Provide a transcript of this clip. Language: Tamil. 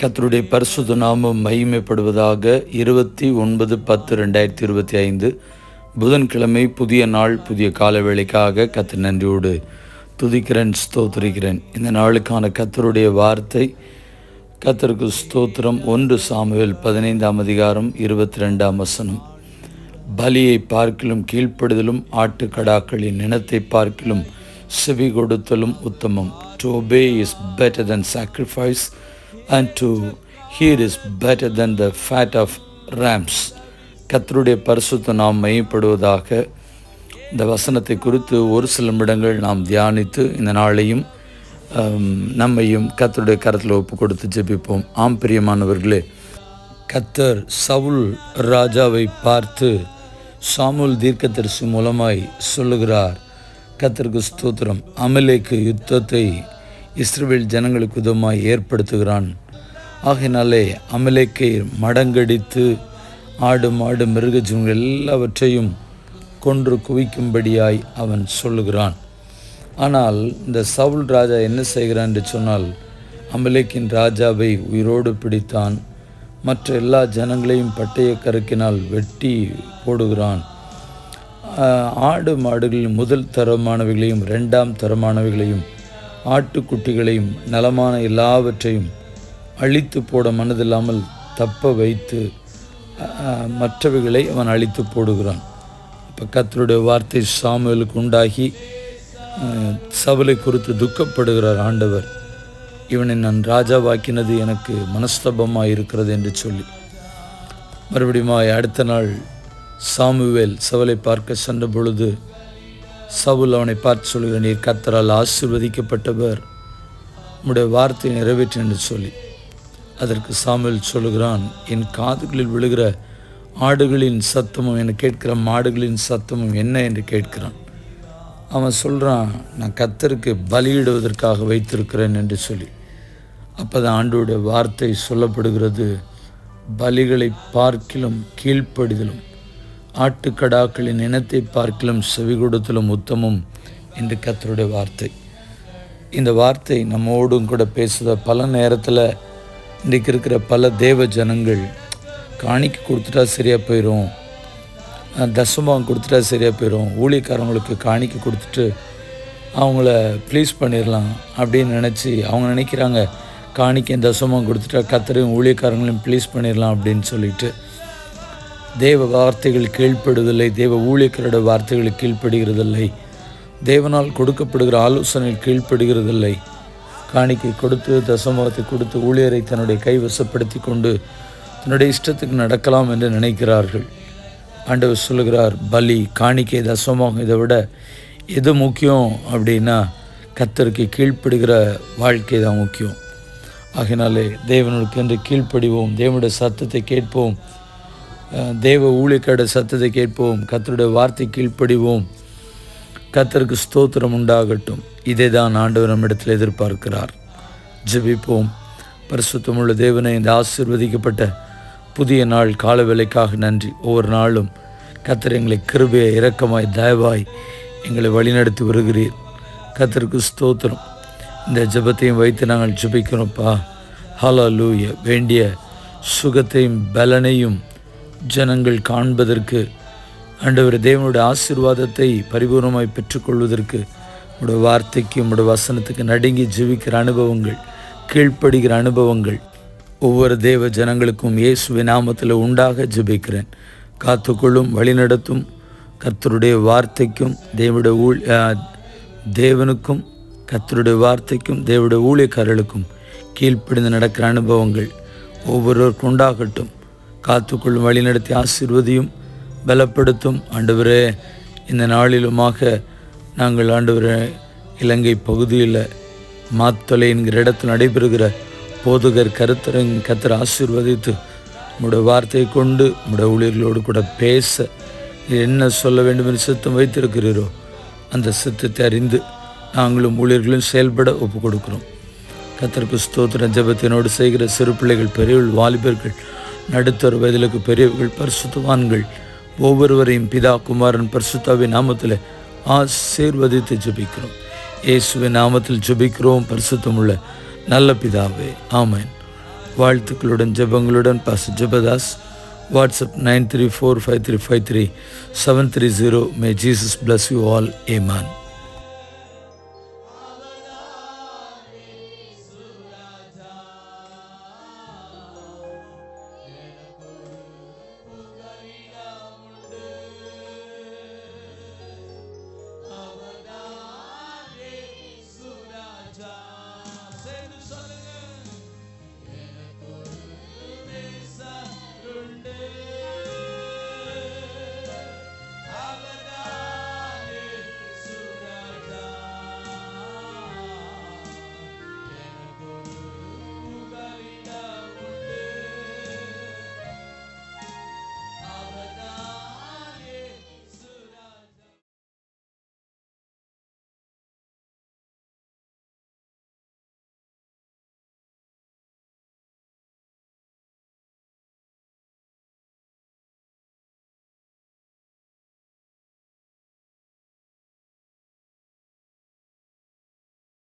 கத்தருடைய பரிசுத்த நாமம் மகிமைப்படுவதாக இருபத்தி ஒன்பது பத்து ரெண்டாயிரத்தி இருபத்தி ஐந்து புதன்கிழமை புதிய நாள் புதிய கால வேளைக்காக கத்து நன்றியோடு துதிக்கிறேன் ஸ்தோத்திரிக்கிறேன். இந்த நாளுக்கான கத்தருடைய வார்த்தை கத்தருக்கு ஸ்தோத்திரம் ஒன்று சாமுவேல் பதினைந்தாம் அதிகாரம் இருபத்தி ரெண்டாம் வசனம். பலியை பார்க்கிலும் கீழ்ப்படுதலும் ஆட்டுக்கடாக்களின் இனத்தை பார்க்கிலும் செவி கொடுத்தலும் உத்தமம். To obey is better than sacrifice and to hear is better than the fat of rams. கத்தருடைய பரிசுத்த நாம் மையப்படுவதாக இந்த வசனத்தை குறித்து ஒரு சில நிமிடங்கள் நாம் தியானித்து இந்த நாளையும் நம்மையும் கத்தருடைய கரத்தில் ஒப்பு கொடுத்து ஜெபிப்போம். ஆம் பிரியமானவர்களே கத்தர் சவுல் ராஜாவை பார்த்து சாமுல் தீர்க்கதரிசி மூலமாய் சொல்லுகிறார். கத்தருக்கு ஸ்தோத்திரம். அமலேக்கு யுத்தத்தை இஸ்ரேல் ஜனங்களுக்கு உதவமாக ஏற்படுத்துகிறான். ஆகையினாலே அமலேக்கை மடங்கடித்து ஆடு மாடு மிருக ஜீவன்கள் எல்லாவற்றையும் கொன்று குவிக்கும்படியாய் அவன் சொல்லுகிறான். ஆனால் இந்த சவுல் ராஜா என்ன செய்கிறான் என்று சொன்னால் அமலேக்கின் ராஜாவை உயிரோடு பிடித்தான் மற்ற எல்லா ஜனங்களையும் பட்டய கருக்கினால் வெட்டி போடுகிறான். ஆடு மாடுகளின் முதல் தரமானவைகளையும் ரெண்டாம் தரமானவைகளையும் ஆட்டுக்குட்டிகளையும் நலமான எல்லாவற்றையும் அழித்து போட மனதில்லாமல் தப்ப வைத்து மற்றவைகளை அவன் அழித்து போடுகிறான். இப்போ கத்தருடைய வார்த்தை சாமுவேலுக்கு உண்டாகி சவலை குறித்து துக்கப்படுகிறார் ஆண்டவர். இவனை நான் ராஜாவாக்கினது எனக்கு மனஸ்தபமாக இருக்கிறது என்று சொல்லி. மறுபடியும் அடுத்த நாள் சாமுவேல் சவலை பார்க்க சென்ற பொழுது சவுல் அவனை பார்த்து சொல்கிற நீர் கத்தரால் ஆசீர்வதிக்கப்பட்டவர். உம்முடைய வார்த்தை நிறைவேற்று என்று சொல்லி அதற்கு சாமுவேல் சொல்லுகிறான் என் காதுகளில் விழுகிற ஆடுகளின் சத்தமும் என கேட்கிற மாடுகளின் சத்தமும் என்ன என்று கேட்கிறான். அவன் சொல்கிறான் நான் கத்தருக்கு பலியிடுவதற்காக வைத்திருக்கிறேன் என்று சொல்லி. அப்போ தான் ஆண்டோடைய வார்த்தை சொல்லப்படுகிறது பலிகளை பார்க்கிலும் கீழ்ப்படிதலும் ஆட்டுக்கடாக்களின் இனத்தை பார்க்கலும் செவி கொடுத்தலும் உத்தமம் என்று கத்தருடைய வார்த்தை. இந்த வார்த்தை நம்மோடும் கூட பேசுத பல நேரத்தில் இன்றைக்கு இருக்கிற பல தேவ ஜனங்கள் காணிக்கு கொடுத்துட்டா சரியாக போயிடும் தசமம் கொடுத்துட்டா சரியாக போயிடும் ஊழியக்காரங்களுக்கு காணிக்கு கொடுத்துட்டு அவங்கள ப்ளீஸ் பண்ணிடலாம் அப்படின்னு நினச்சி அவங்க நினைக்கிறாங்க காணிக்கையும் தசமம் கொடுத்துட்டா கத்தரையும் ஊழியக்காரங்களையும் ப்ளீஸ் பண்ணிடலாம் அப்படின்னு சொல்லிட்டு. தேவ வார்த்தைகள் கீழ்ப்படுவதில்லை தேவ ஊழியக்காரோட வார்த்தைகள் கீழ்ப்படுகிறதில்லை. தேவனால் கொடுக்கப்படுகிற ஆலோசனைகள் கீழ்ப்படுகிறதில்லை. காணிக்கை கொடுத்து தசமத்தை கொடுத்து ஊழியரை தன்னுடைய கைவசப்படுத்தி கொண்டு தன்னுடைய இஷ்டத்துக்கு நடக்கலாம் என்று நினைக்கிறார்கள். ஆண்டவர் சொல்லுகிறார் பலி காணிக்கை தசமம் இதை விட எது முக்கியம்? அப்படின்னா கத்தருக்கு கீழ்ப்படுகிற வாழ்க்கை தான் முக்கியம். ஆகினாலே தேவனுக்கு என்று கீழ்ப்படிவோம் தேவனுடைய சத்தத்தை கேட்போம். தேவ ஊழிக்கட சத்தத்தை கேட்போம் கத்தருடைய வார்த்தை கீழ்ப்படிவோம். கத்தருக்கு ஸ்தோத்திரம் உண்டாகட்டும். இதை தான் ஆண்டவர் நம்மிடத்தில் எதிர்பார்க்கிறார். ஜெபிப்போம். பரிசுத்தமுள்ள தேவனை இந்த ஆசீர்வதிக்கப்பட்ட புதிய நாள் கால வேலைக்காக நன்றி. ஒவ்வொரு நாளும் கத்தர் எங்களை கிருபையை இரக்கமாய் தயவாய் எங்களை வழிநடத்தி வருகிறீர். கத்தருக்கு ஸ்தோத்திரம். இந்த ஜெபத்தையும் வைத்து நாங்கள் ஜெபிக்கிறோம்ப்பா லூய வேண்டிய சுகத்தையும் பலனையும் ஜனங்கள் காண்பதற்கு ஆண்டவர் தேவனுடைய ஆசீர்வாதத்தை பரிபூர்ணமாய் பெற்றுக்கொள்வதற்கு உடைய வார்த்தைக்கு உடைய வசனத்துக்கு நடுங்கி ஜீவிக்கிற அனுபவங்கள் கீழ்ப்படுகிற அனுபவங்கள் ஒவ்வொரு தேவ ஜனங்களுக்கும் இயேசு நாமத்தில் உண்டாக ஜெபிக்கிறேன். காத்துக்கொள்ளும் வழிநடத்தும் கர்த்தருடைய வார்த்தைக்கும் தேவனுடைய ஊழ் தேவனுக்கும் கர்த்தருடைய வார்த்தைக்கும் தேவனுடைய ஊழியக்காரர்களுக்கும் கீழ்ப்படிந்து நடக்கிற அனுபவங்கள் ஒவ்வொருவருக்கு உண்டாகட்டும். காத்துக்கொள்ளும் வழிநடத்தி ஆசிர்வதியும் பலப்படுத்தும். ஆண்டவரே இந்த நாளிலுமாக நாங்கள் ஆண்டவரே இலங்கை பகுதியில் மாத்தொலை என்கிற இடத்தில் நடைபெறுகிற போதுகர் கருத்தரங் கத்தர் ஆசீர்வதித்து உடைய வார்த்தையை கொண்டு உடைய ஊழியர்களோடு கூட பேச என்ன சொல்ல வேண்டும் என்று சித்தம் வைத்திருக்கிறீரோ அந்த சித்தத்தை அறிந்து நாங்களும் ஊழியர்களும் செயல்பட ஒப்பு கொடுக்கிறோம் கத்தருக்கு ஸ்தோத்திர ஜபத்தினோடு செய்கிற சிறு பிள்ளைகள் பெரியவள் வாலிபர்கள் நடுத்தர வயதிலுக்கு பெரியவர்கள் பரிசுத்தவான்கள் ஒவ்வொருவரையும் பிதா குமாரன் பரிசுத்தாவின் நாமத்தில் ஆசீர்வதித்து ஜபிக்கிறோம். இயேசுவின் நாமத்தில் ஜபிக்கிறோம் பரிசுத்தமுள்ள நல்ல பிதாவே ஆமென். வாழ்த்துக்களுடன் ஜெபங்களுடன் pass Jebadas WhatsApp nine three four five three five three seven three zero may Jesus bless you all amen time.